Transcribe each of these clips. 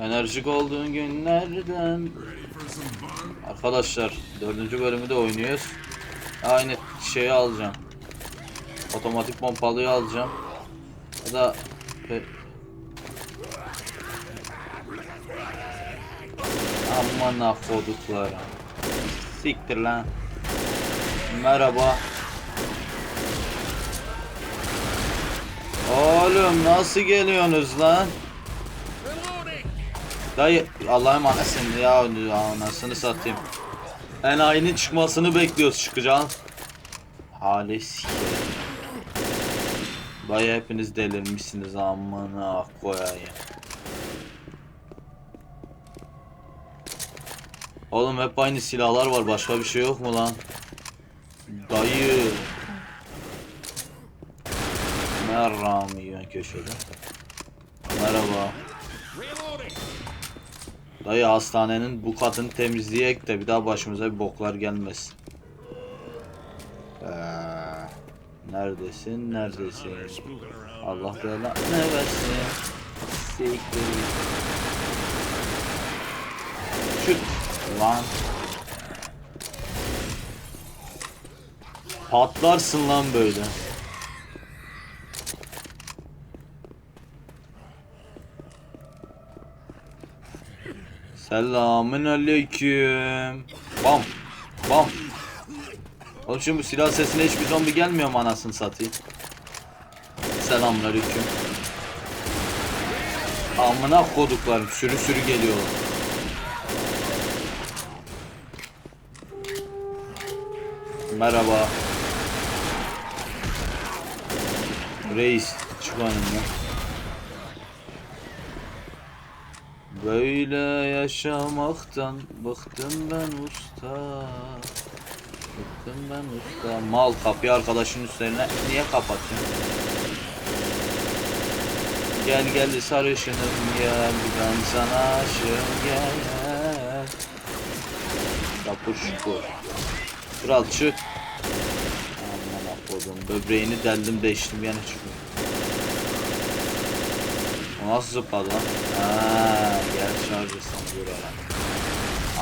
Enerjik olduğun günlerden. Arkadaşlar dördüncü bölümü de oynuyoruz. Aynı şeyi alacağım. Otomatik pompalıyı alacağım. Ya da Aman akoduklar. Siktir lan. Merhaba. Oğlum nasıl geliyorsunuz lan? Dayı Allah'ım anasını ya anasını satayım. Enayinin çıkmasını bekliyoruz çıkacağım. Hali sikeyim. Dayı hepiniz delirmişsiniz amına koyayım. Oğlum hep aynı silahlar var başka bir şey yok mu lan? Dayı. Merhaba köşede. Merhaba. Dayı hastanenin bu katını temizleyek de bir daha başımıza bir boklar gelmesin. Ee, neredesin? Neredesin? Allah belanı versin? Siktir. Şut. Lan. Patlarsın lan böyle. Selamün aleyküm. Bam. Bam. Oğlum şimdi bu silah sesine hiçbir zombi gelmiyor mu anasını satayım? Selamün aleyküm. Amına koduklarım sürü sürü geliyorlar. Merhaba. Reis çık önümden. Böyle yaşamaktan bıktım ben usta. Bıktım ben usta. Mal kapıyı arkadaşın üstlerine niye kapatıyorsun? Gel gel sarışınım gel ben sana aşığım gel. Kapur şukur. Kral çık. Aman akodum böbreğini deldim deştim yani çıkıyor. Nasıl zıpladı lan? Haa, gel şarjısın buraya.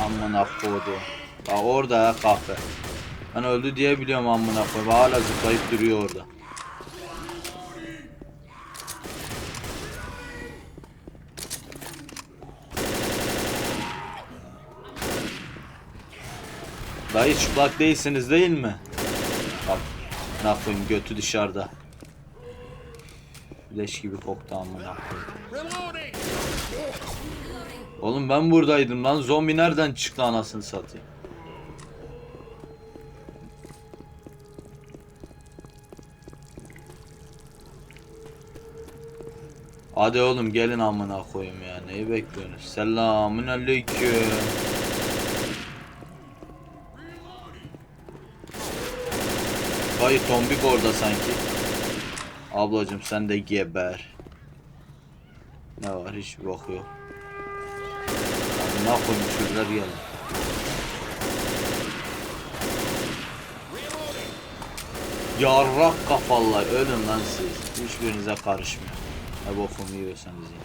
Amına kodu. Bak orada kahve. Ben öldü diye biliyorum amına koyayım. Hala zıplayıp duruyor orada. Dayı çıplak değilsiniz değil mi? Bak ne yapayım götü dışarıda. Leş gibi koktu amına. Oğlum ben buradaydım lan. Zombi nereden çıktı anasını satayım. Hadi oğlum gelin amına koyayım ya. Neyi bekliyorsunuz? Selamün aleyküm. Vay tombik orada sanki. Ablacım sen de geber. Ne var hiç bok yok. Ne yapayım şuralar gelin. Yarrak kafalar ölün lan siz. Hiçbirinize karışmıyor. Ne bokumu yiyorsanız yiyin.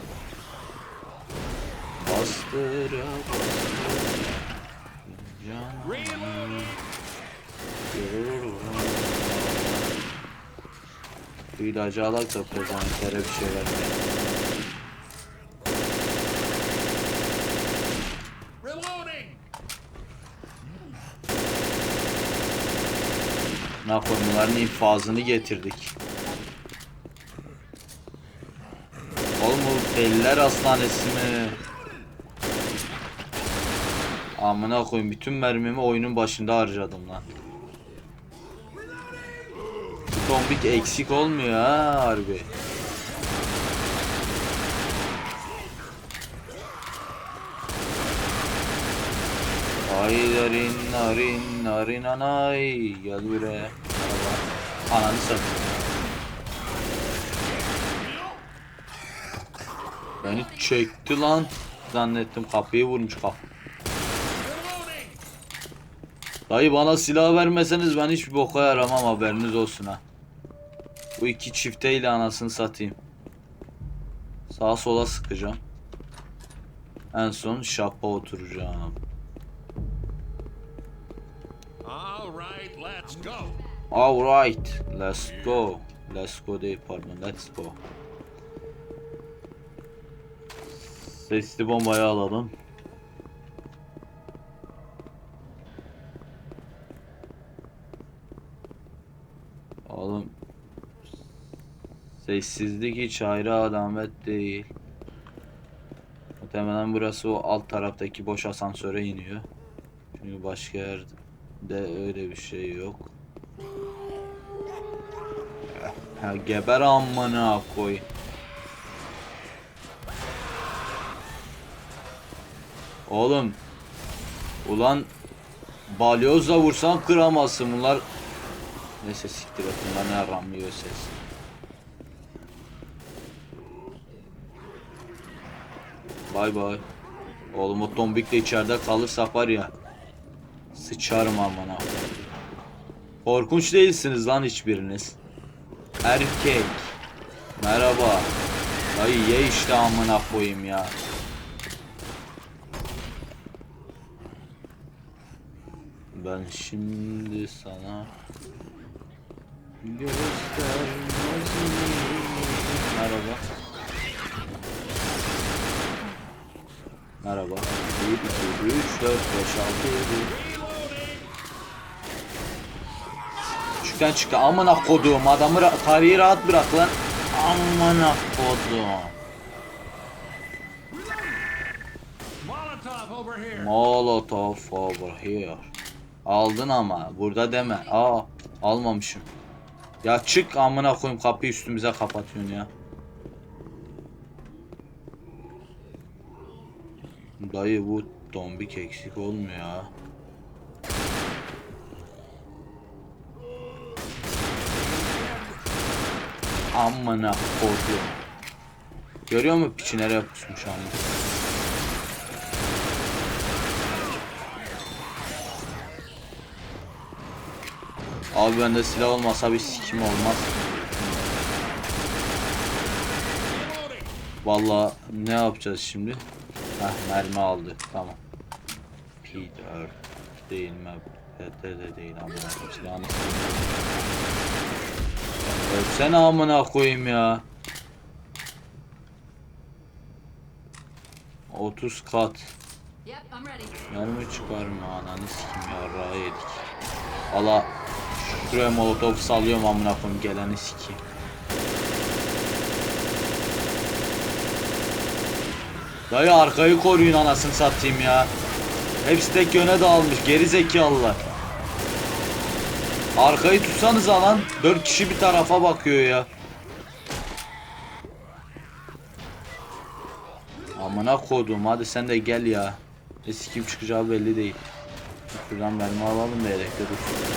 Bastıra bastıra. Canım. Bu ilacı alak da prezentlere bir şey yapalım bunların infazını getirdik. Oğlum bu deliler hastanesi mi? Amına koyayım bütün mermimi oyunun başında harcadım lan. Tombik eksik olmuyor ha harbi. Ay narin narin narin anay gel buraya. Ananı satayım. Beni çekti lan. Zannettim kapıyı vurmuş kap. Dayı bana silah vermeseniz ben hiçbir boka yaramam haberiniz olsun ha. Bu iki çifteyle anasını satayım. Sağa sola sıkacağım. En son şapa oturacağım. All right, let's go. Alright, let's go. Let's go değil pardon, let's go. Sesli bombayı alalım. Oğlum Sessizlik hiç ayrı alamet değil. Muhtemelen burası o alt taraftaki boş asansöre iniyor. Çünkü başka yerde öyle bir şey yok. Ha, geber amına koy. Oğlum. Ulan balyozla vursan kıramazsın bunlar. Neyse siktir et bunlar ne aramıyor ses. Bay bay. Oğlum o tombik de içeride kalırsak var ya. Sıçarım amına. Korkunç değilsiniz lan hiçbiriniz. Erkek. Merhaba. Dayı ye işte amına koyayım ya. Ben şimdi sana göstermez miyim? Merhaba. Merhaba. 1, 2, 3, 4, 5, 6, 7. Küçükten çıktı. Amına koduğum adamı ra- tarihi rahat bırak lan. Amına koduğum. Molotov over here. Aldın ama burada deme. Aa almamışım. Ya çık amına koyayım kapıyı üstümüze kapatıyorsun ya. Dayı bu dombik eksik olmuyor ya. Amına koyduğum. Görüyor musun piçi nereye pusmuş amına? Abi bende silah olmasa bir sikim olmaz. Vallahi ne yapacağız şimdi? Heh mermi aldı. Tamam. Peter değil mi? PT de değil amına silahını. Ölsene amına koyayım ya. 30 kat. Mermi çıkarma ananı sikim yarrağı yedik. Valla şuraya molotof sallıyorum amına koyayım geleni sikeyim. Dayı arkayı koruyun anasını satayım ya. Hepsi tek yöne dağılmış geri zekalılar. Arkayı tutsanız lan. Dört kişi bir tarafa bakıyor ya. Amına kodum hadi sen de gel ya. Eski kim çıkacağı belli değil. Şuradan mermi alalım da yedekte dursun.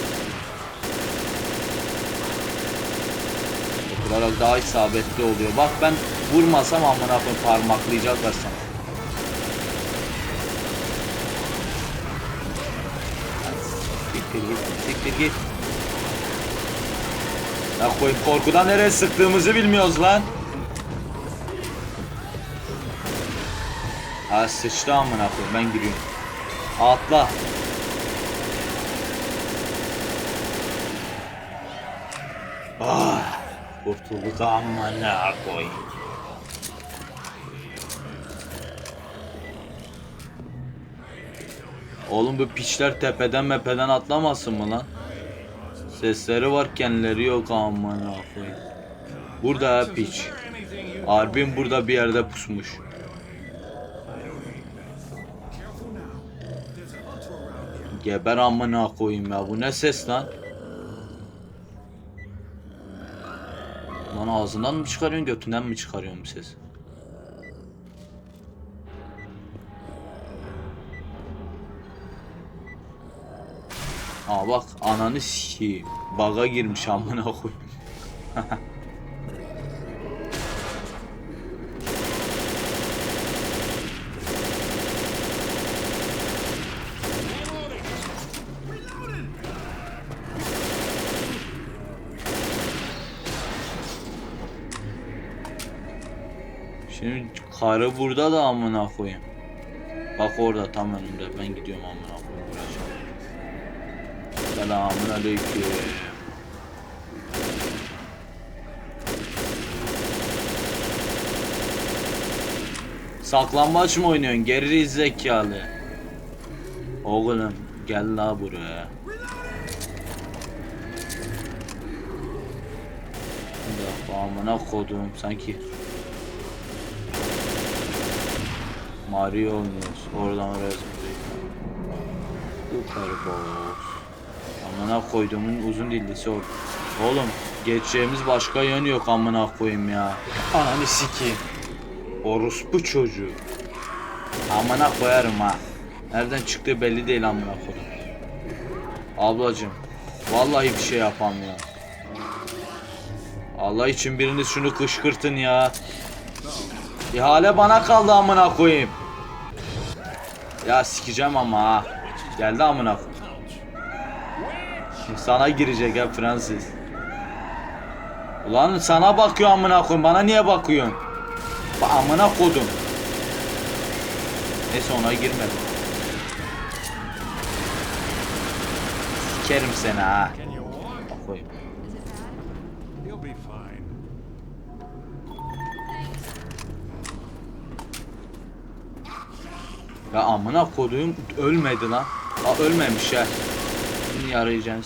Daha isabetli oluyor. Bak ben vurmasam amına koyayım parmaklayacaklar sana. Siktir git. Ya koyayım korkudan nereye sıktığımızı bilmiyoruz lan. Ha sıçtı amına koyayım ben giriyorum. Atla. Ah, kurtulduk amına koyayım. Oğlum bu piçler tepeden mepeden atlamasın mı lan? Sesleri var kendileri yok amına koyayım. Burada ha piç. Harbin burada bir yerde pusmuş. Geber amına koyayım ya bu ne ses lan? Lan ağzından mı çıkarıyorsun götünden mi çıkarıyorsun ses? Aa bak ananı sikeyim. Baga girmiş amına koyayım. Şimdi karı burada da amına koyayım. Bak orada tam önümde. Ben gidiyorum amına. Selamun aleyküm. Saklambaç mı oynuyorsun? Geri zekalı. Oğlum gel la buraya. Bir dakika amına kodum sanki Mario oynuyoruz. Oradan oraya zıplayıp. Yukarı boz. Amına koyduğumun uzun dillisi o. Oğlum geçeceğimiz başka yön yok amına koyayım ya. Ananı sikeyim. Orospu çocuğu. Amına koyarım ha. Nereden çıktığı belli değil amına koyayım. Ablacım. Vallahi bir şey yapamıyorum. Allah için biriniz şunu kışkırtın ya. İhale bana kaldı amına koyayım. Ya sikeceğim ama ha. Geldi amına koyayım. Sana girecek ha Francis. Ulan sana bakıyor amına koyayım. Bana niye bakıyorsun? Ba amına kodum. Neyse ona girmedim. Sikerim seni ha. Koyayım. Ya amına koduğum ölmedi lan. Aa ölmemiş ya. Bunu yarayacağım.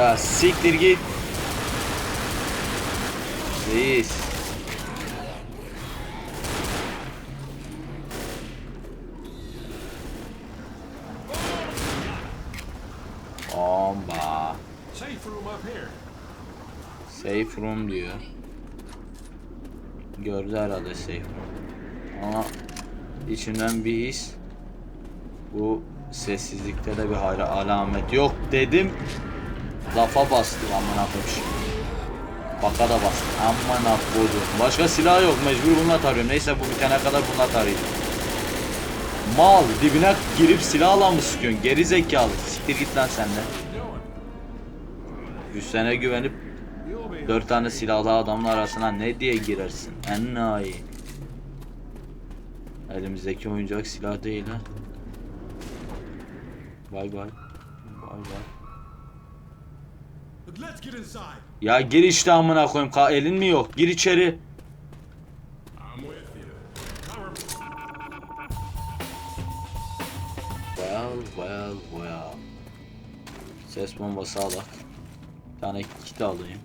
Ya. Siktir git. Reis. Bomba. Safe room up here. Safe room diyor. Gördü herhalde safe room. Ama içinden bir his. Bu sessizlikte de bir hayra alamet yok dedim. Lafa bastı amına koyayım. Baka da bastı. Amına koydum. Başka silah yok mecbur bununla tarıyorum. Neyse bu bitene kadar bununla tarayacağım. Mal dibine girip silahla mı sıkıyorsun? Geri zekalı. Siktir git lan sen de. Üstüne güvenip. Dört tane silahlı adamın arasına ne diye girersin? Enayi. Elimizdeki oyuncak silah değil ha. Bay bay. Bay bay. Ya gir işte amına koyayım. Ka elin mi yok? Gir içeri. Well, well, well. Ses bombası alak. Bir tane kit alayım.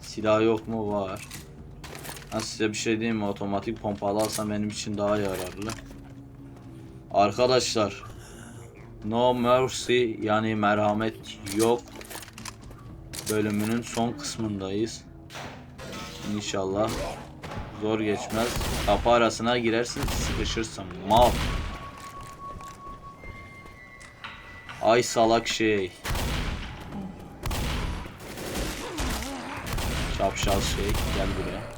Silah yok mu? Var. Ha size bir şey diyeyim mi? Otomatik pompalı alsam benim için daha yararlı. Arkadaşlar. No Mercy yani merhamet yok. Bölümünün son kısmındayız. İnşallah zor geçmez. Kapı arasına girersin sıkışırsın. Mal. Ay salak şey. Şapşal şey gel buraya.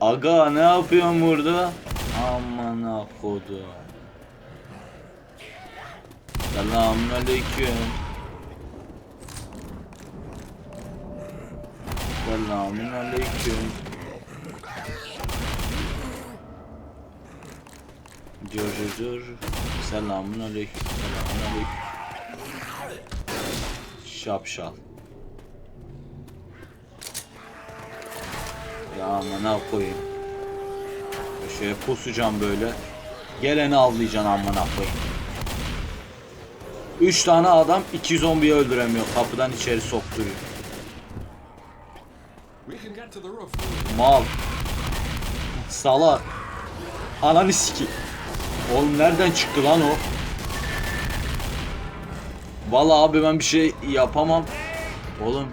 Aga ne yapıyorsun burada? Aman ha kodu. Selamun aleyküm. Selamun aleyküm. Dur dur dur. Selamun aleyküm. Selamun aleyküm. Şapşal. Ya amına koyayım. Şöyle pusacağım böyle. Geleni avlayacaksın amına koyayım. 3 tane adam 2 zombiyi öldüremiyor. Kapıdan içeri sokturuyor. Mal. Salak. Ananı siki. Oğlum nereden çıktı lan o? Vallahi abi ben bir şey yapamam. Oğlum.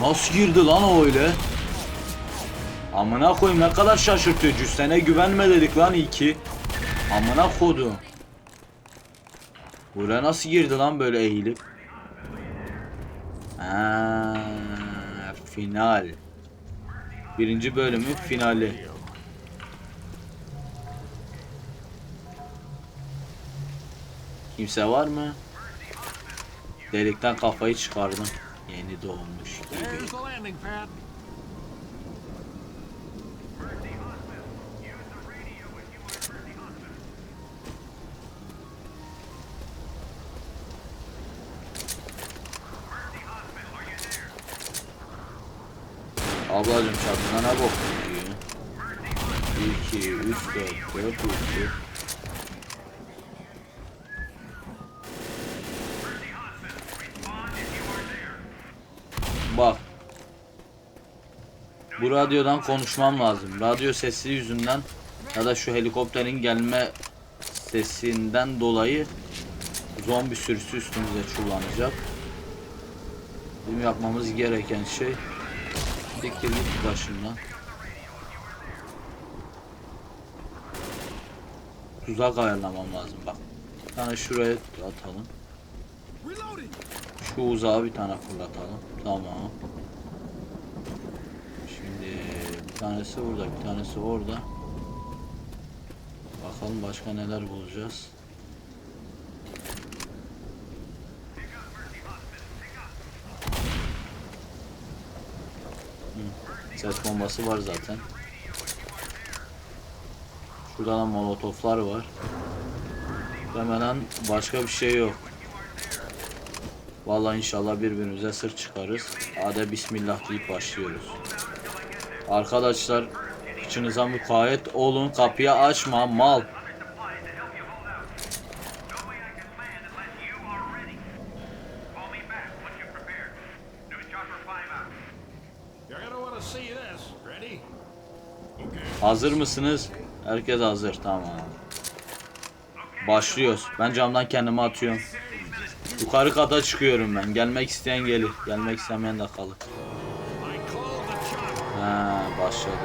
Nasıl girdi lan o öyle? Amına koyayım ne kadar şaşırtıyor. Cüssene güvenme dedik lan iyi ki. Amına kodum. Buraya nasıl girdi lan böyle eğilip? Ha, final. Birinci bölümün finali. Kimse var mı? Delikten kafayı çıkardım. Yeni doğmuş gibi. Ablacım çatına ne bok diyor. 1, 2, 3, 4, 4, 3, Bak. Bu radyodan konuşmam lazım. Radyo sesi yüzünden ya da şu helikopterin gelme sesinden dolayı zombi sürüsü üstümüze çullanacak. Bizim yapmamız gereken şey Siktir git başımdan. Tuzak ayarlamam lazım bak. Bir tane şuraya atalım. Şu uzağa bir tane fırlatalım. Tamam. Şimdi bir tanesi burada, bir tanesi orada. Bakalım başka neler bulacağız. Ses bombası var zaten. Şurada da molotoflar var. Hemen başka bir şey yok. Vallahi inşallah birbirimize sır çıkarız. Hadi bismillah deyip başlıyoruz. Arkadaşlar içinize mukayyet olun. Kapıyı açma mal. Hazır mısınız? Herkes hazır. Tamam. Başlıyoruz. Ben camdan kendimi atıyorum. Yukarı kata çıkıyorum ben. Gelmek isteyen gelir. Gelmek istemeyen de kalır. Ha, başladı.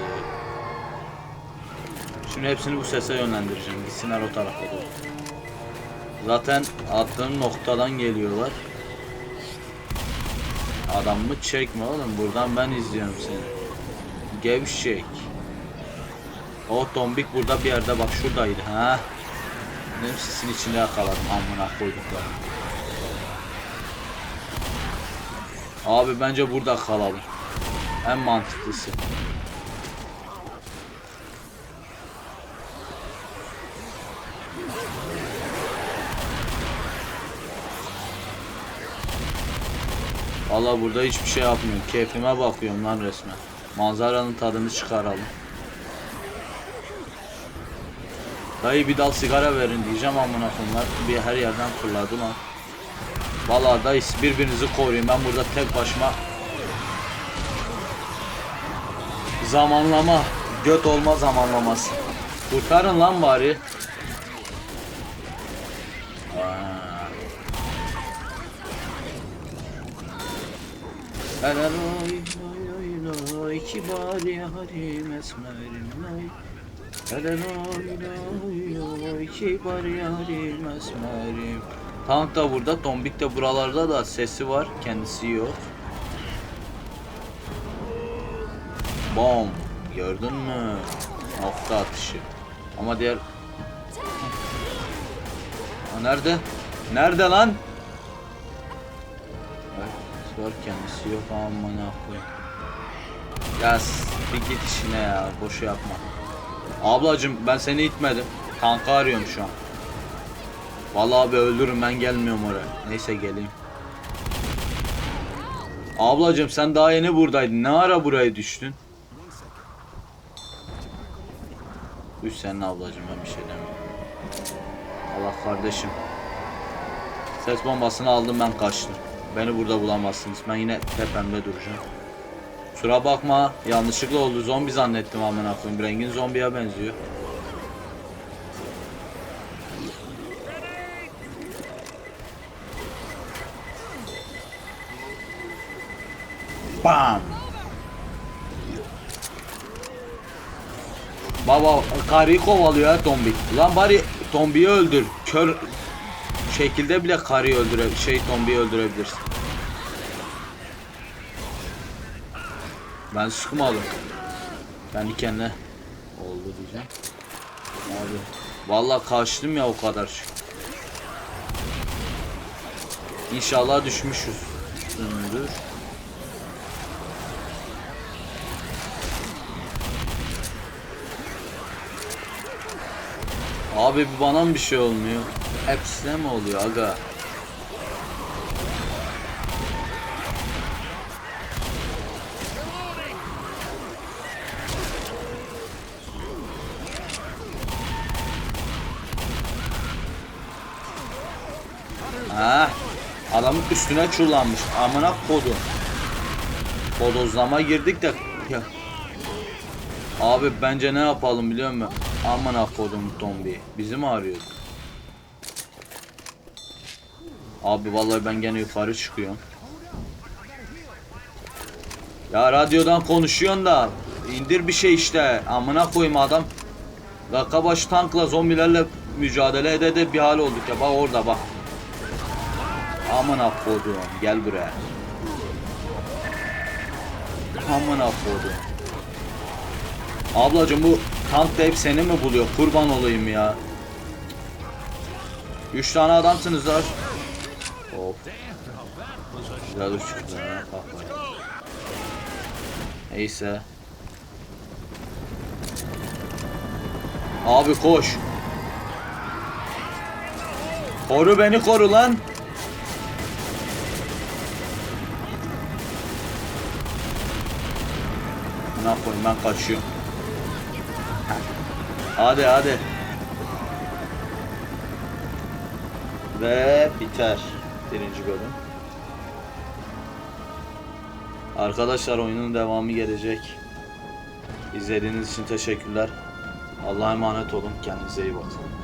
Şimdi hepsini bu sese yönlendireceğim. Gitsinler o tarafa doğru. Zaten attığım noktadan geliyorlar. Adamımı çekme oğlum. Buradan ben izliyorum seni. Gevşek. O tombik burada bir yerde bak şuradaydı ha. Benim sisin içinde yakaladım amına koyduklarım. Abi bence burada kalalım. En mantıklısı. Valla burada hiçbir şey yapmıyorum. Keyfime bakıyorum lan resmen. Manzaranın tadını çıkaralım. Dayı bir dal sigara verin diyeceğim amına koyayım. Bir her yerden fırladı lan. Valla dayı birbirinizi koruyun. Ben burada tek başıma Zamanlama. Göt olma zamanlaması. Kurtarın lan bari. Helal oy oy oy oy kibar yarim esmerim oy Tank da burada, Tombik de buralarda da sesi var, kendisi yok. Bom. Gördün mü? Nokta atışı. Ama diğer... Ha, nerede? Nerede lan? Evet, kendisi yok aman koyayım. Ya bir git işine ya boşu yapma. Ablacım ben seni itmedim. Tankı arıyorum şu an. Vallahi abi öldürürüm ben gelmiyorum oraya. Neyse geleyim. Ablacım sen daha yeni buradaydın. Ne ara buraya düştün? Üç senin ablacım ben bir şey demiyorum. Allah kardeşim. Ses bombasını aldım ben kaçtım. Beni burada bulamazsınız. Ben yine tepemde duracağım. Kusura bakma yanlışlıkla oldu. Zombi zannettim amına koyayım. Rengin zombiye benziyor. Bam. Baba karıyı kovalıyor ha tombik. Lan bari Tombiyi öldür. Kör şekilde bile karıyı öldüre şey tombiyi öldürebilirsin. Ben sıkmadım. Kendi kendine oldu diyeceğim. Abi vallahi kaçtım ya o kadar. İnşallah düşmüşüz. Üstündür. Abi bana mı bir şey olmuyor? Hepsine mi oluyor aga? Ha, adamın üstüne çullanmış. Amına kodu. Bodozlama girdik de ya. Abi bence ne yapalım biliyor musun? Amına kodum tombi. Bizi mi arıyordu? Abi vallahi ben gene yukarı çıkıyorum. Ya radyodan konuşuyorsun da indir bir şey işte. Amına koyayım adam. Dakika başı tankla zombilerle mücadele ede de bir hal olduk ya. Bak orada bak. Amına kodum. Gel buraya. Amına kodum. Ablacım bu tank da hep seni mi buluyor? Kurban olayım ya. Üç tane adamsınız lan. Of. Güzel üç. Neyse. Abi koş. Koru beni koru lan. Ne yapayım ben kaçıyorum. Hadi hadi. Ve biter birinci bölüm. Arkadaşlar oyunun devamı gelecek. İzlediğiniz için teşekkürler. Allah'a emanet olun. Kendinize iyi bakın.